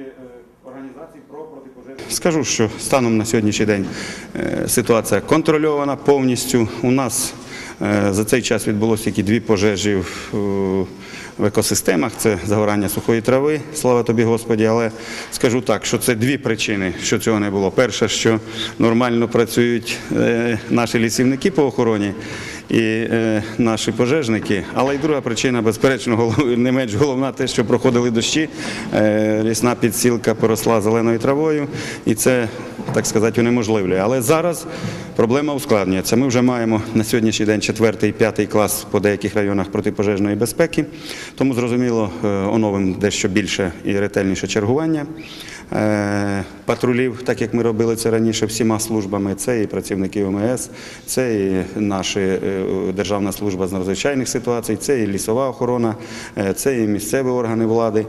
е, організації про протипожежну. Скажу, що станом на сьогоднішній день е, ситуація контрольована повністю. У нас е, за цей час відбулося тільки дві пожежі в, екосистемах. Це загорання сухої трави, слава тобі Господі. Але скажу так, що це дві причини, що цього не було. Перша, що нормально працюють наші лісівники по охороні. І е, наші пожежники, але й друга причина, безперечно, голов- не менш головна, те, що проходили дощі, е, лісна підсілка поросла зеленою травою, і це, так сказати, унеможливлює. Але зараз проблема ускладнюється. Ми вже маємо на сьогоднішній день четвертий, п'ятий клас по деяких районах протипожежної безпеки, тому зрозуміло, е, оновимо дещо більше і ретельніше чергування е, патрулів, так як ми робили це раніше всіма службами. Це і працівники ОМС, це і наша Державна служба з надзвичайних ситуацій, це і лісова охорона, е, це і місцеві органи влади.